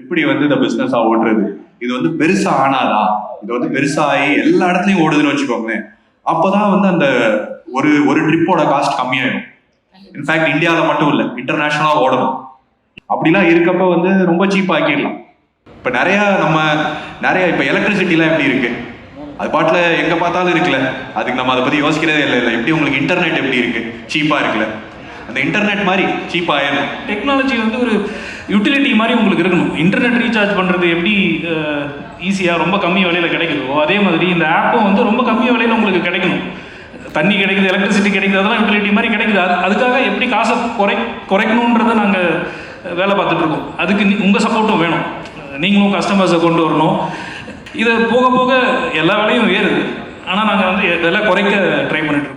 எப்படி வந்து இந்த பிசினஸா ஓடுறது இது வந்து பெருசா ஆனாதா? இது வந்து பெருசாகி எல்லா இடத்துலையும் ஓடுதுன்னு வச்சுக்கோங்களேன். அப்போதான் வந்து அந்த ஒரு ஒரு ட்ரிப்போட காஸ்ட் கம்மியாயிடும் இன்ஃபேக்ட் இந்தியாவில் மட்டும் இல்லை இன்டர்நேஷனலாக ஓடணும். அப்படிலாம் இருக்கப்ப வந்து ரொம்ப சீப் ஆக்கிடலாம். இப்போ நிறையா நம்ம நிறையா இப்போ எலக்ட்ரிசிட்டிலாம் எப்படி இருக்கு? அது பாட்டில் எங்கே பார்த்தாலும் இருக்குல்ல. அதுக்கு நம்ம அதை பற்றி யோசிக்கிறதே இல்லை இல்லை. எப்படி உங்களுக்கு இன்டர்நெட் எப்படி இருக்கு? சீப்பாக இருக்குல்ல. அந்த இன்டர்நெட் மாதிரி சீப்பாக ஆயிடணும் டெக்னாலஜி வந்து ஒரு யூட்டிலிட்டி மாதிரி உங்களுக்கு இருக்கணும். இன்டர்நெட் ரீசார்ஜ் பண்ணுறது எப்படி ஈஸியாக ரொம்ப கம்மி விலையில் கிடைக்குதோ அதே மாதிரி இந்த ஆப்பும் வந்து ரொம்ப கம்மி விலையில் உங்களுக்கு கிடைக்கணும். தண்ணி கிடைக்குது எலக்ட்ரிசிட்டி கிடைக்குது அதெல்லாம் யூட்டிலிட்டி மாதிரி கிடைக்குது. அது அதுக்காக எப்படி காசை குறை குறைக்கணுன்றதை நாங்கள் வேலை பார்த்துட்ருக்கோம் அதுக்கு உங்கள் சப்போர்ட்டும் வேணும். நீங்களும் கஸ்டமர்ஸை கொண்டு வரணும். இதை போக போக எல்லா வேலையும் ஏறுது. ஆனால் நாங்கள் வந்து விலை குறைக்க ட்ரை பண்ணிட்டுருக்கோம்